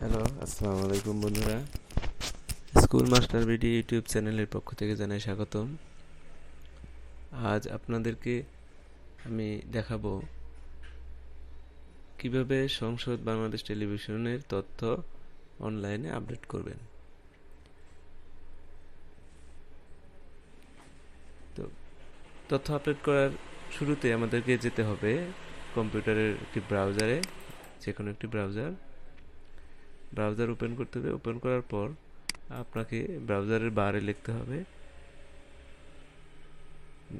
Hello আসসালামু আলাইকুম বন্ধুরা স্কুল মাস্টার বিডি ইউটিউব চ্যানেলের পক্ষ থেকে জানাই স্বাগতম। আজ আপনাদেরকে আমি দেখাবো কীভাবে সংসদ বাংলাদেশ টেলিভিশনের তথ্য অনলাইনে আপডেট করবেন। তো, তথ্য আপডেট করার শুরুতে আমাদেরকে যেতে হবে কম্পিউটারের একটি ব্রাউজারে যে কোনো একটি ব্রাউজার। ব্রাউজার ওপেন করতে হবে। ওপেন করার পর আপনাকে ব্রাউজারের বারে লিখতে হবে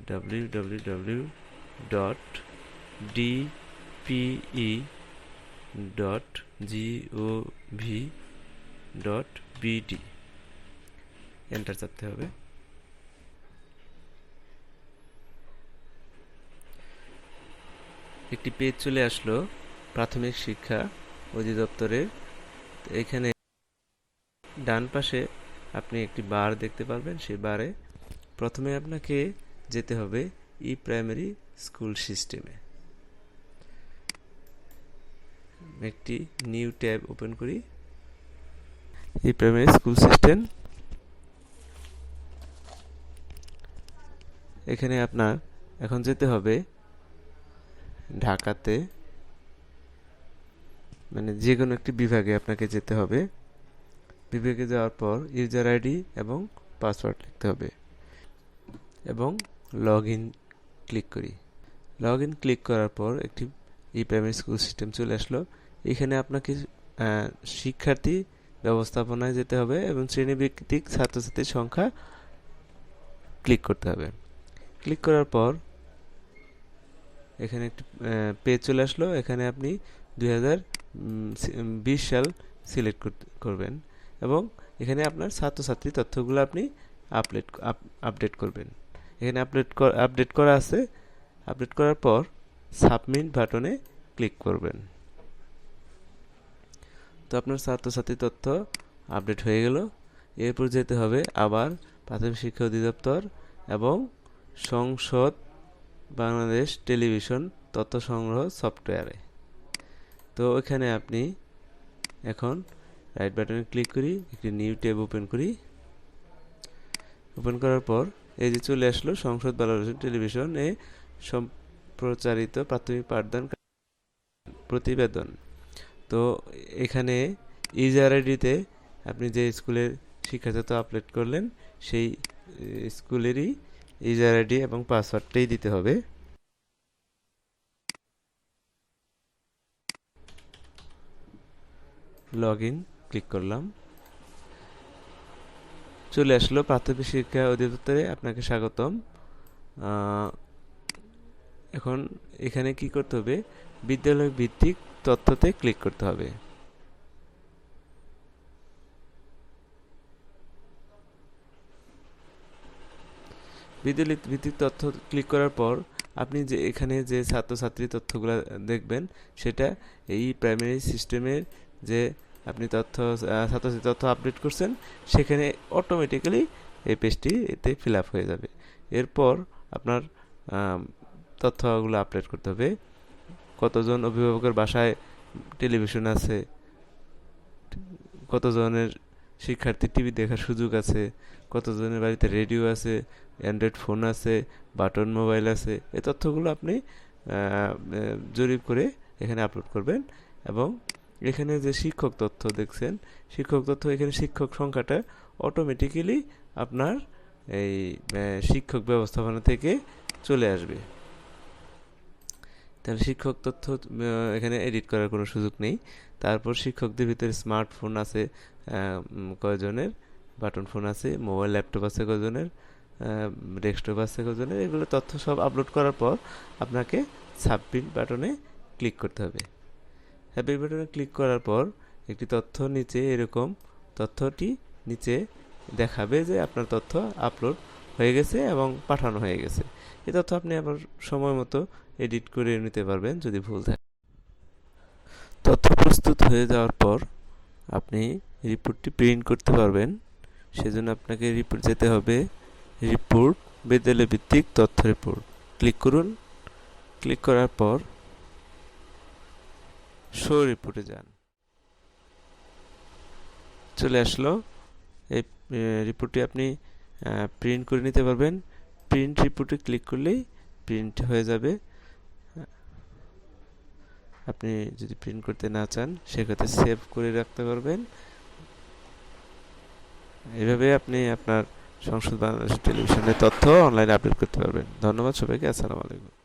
W W W dot DPE dot GOV dot BD enter চাপতে হবে। একটি পেজ চলে আসলো প্রাথমিক শিক্ষা অধিদপ্তরের এখানে ডান পাশে আপনি একটি বার দেখতে পারবেন সেই বারে। প্রথমে আপনাকে যেতে হবে ই প্রাইমারি স্কুল সিস্টেমে। একটি নিউ ট্যাব ওপেন করি। E primary school system. এখানে আপনার এখন যেতে হবে ঢাকাতে। মানে যে কোনো একটি বিভাগে আপনাকে যেতে হবে। বিভাগে যাওয়ার পর ইউজার আইডি এবং পাসওয়ার্ড লিখতে হবে এবং লগ ইন ক্লিক করি। লগ ইন ক্লিক করার পর একটি ই প্রাইমারি স্কুল সিস্টেম চলে আসলো। এখানে আপনাকে শিক্ষার্থী ব্যবস্থাপনায় যেতে হবে এবং শ্রেণীভিত্তিক ছাত্রছাত্রীর সংখ্যা ক্লিক করতে হবে। ক্লিক করার পর এখানে একটি পেজ চলে আসলো। এখানে আপনি দু হাজার বিশ সাল সিলেক্ট করবেন এবং এখানে আপনার ছাত্রছাত্রী তথ্যগুলো আপনি আপডেট আপডেট করবেন। এখানে আপডেট আপডেট করা আছে। আপডেট করার পর সাবমিট বাটনে ক্লিক করবেন। তো আপনার ছাত্রছাত্রী তথ্য আপডেট হয়ে গেল। এরপর যেতে হবে আবার প্রাথমিক শিক্ষা অধিদপ্তর এবং সংসদ বাংলাদেশ টেলিভিশন তথ্য সংগ্রহ সফটওয়্যারে। তো এখানে আপনি এখন রাইট বাটনে ক্লিক করি, একটি নিউ ট্যাব ওপেন করি। ওপেন করার পর এই যে চলে আসলো সংসদ বাংলাদেশ টেলিভিশন এ সম্প্রচারিত প্রাথমিক পাঠদান প্রতিবেদন। তো এখানে ইউজার আইডিতে আপনি যে স্কুলের শিক্ষাতত্ত্ব আপলোড করলেন, সেই স্কুলেরই ইউজার আইডি এবং পাসওয়ার্ডটাই দিতে হবে। লগ ইন ক্লিক করলাম। চলে আসলো প্রাথমিক শিক্ষা অধিদপ্তরে, আপনাকে স্বাগতম। এখন এখানে কি করতে হবে? বিদ্যালয় ভিত্তিক তথ্যতে ক্লিক করতে হবে। বিদ্যালয় ভিত্তিক তথ্য ক্লিক করার পর আপনি যে এখানে যে ছাত্রছাত্রী তথ্যগুলো দেখবেন, সেটা এই প্রাইমারি সিস্টেমের যে আপনি তথ্য ছাত্রছাত্রী তথ্য আপডেট করছেন, সেখানে অটোমেটিক্যালি এই পেজটি এতে ফিল আপ হয়ে যাবে। এরপর আপনার তথ্যগুলো আপডেট করতে হবে। কতজন অভিভাবকের বাসায় টেলিভিশন আছে? কতজনের শিক্ষার্থী টিভি দেখার সুযোগ আছে? কতজনের বাড়িতে রেডিও আছে? অ্যান্ড্রয়েড ফোন আছে? বাটন মোবাইল আছে? এই তথ্যগুলো আপনি জরিপ করে এখানে আপলোড করবেন এবং এখানে যে শিক্ষক তথ্য দেখছেন, শিক্ষক তথ্য, এখানে শিক্ষক সংখ্যাটা অটোমেটিক্যালি আপনার এই শিক্ষক ব্যবস্থাপনা থেকে চলে আসবে। তাহলে শিক্ষক তথ্য এখানে এডিট করার কোনো সুযোগ নেই। তারপর শিক্ষকদের ভিতরে স্মার্টফোন আছে কয়জনের? বাটন ফোন আছে মোবাইল ল্যাপটপ আছে কয়জনের? ডেস্কটপ আছে কয়জনের? এগুলো তথ্য সব আপলোড করার পর আপনাকে সাবমিট বাটনে ক্লিক করতে হবে। হ্যাপি বাটনে ক্লিক করার পর একটি তথ্য নিচে এরকম তথ্যটি নিচে দেখাবে যে আপনার তথ্য আপলোড হয়ে গেছে এবং পাঠানো হয়ে গেছে। এই তথ্য আপনি আবার সময় মতো এডিট করে নিতে পারবেন যদি ভুল থাকে। তথ্য প্রস্তুত হয়ে যাওয়ার পর আপনি রিপোর্টটি প্রিন্ট করতে পারবেন। সেজন্য আপনাকে রিপোর্ট যেতে হবে রিপোর্ট বিদ্যালয় ভিত্তিক তথ্য রিপোর্ট ক্লিক করুন। ক্লিক করার পর শো রিপোর্টে যান। চলে আসলো। এই রিপোর্টটি আপনি প্রিন্ট করে নিতে পারবেন। প্রিন্ট রিপোর্টে ক্লিক করলেই প্রিন্ট হয়ে যাবে। আপনি যদি প্রিন্ট করতে না চান, সেক্ষেত্রে সেভ করে রাখতে পারবেন। এভাবে আপনি আপনার সংসদ বাংলাদেশ টেলিভিশনের তথ্য অনলাইনে আপডেট করতে পারবেন। ধন্যবাদ সবাইকে। আসসালামু আলাইকুম।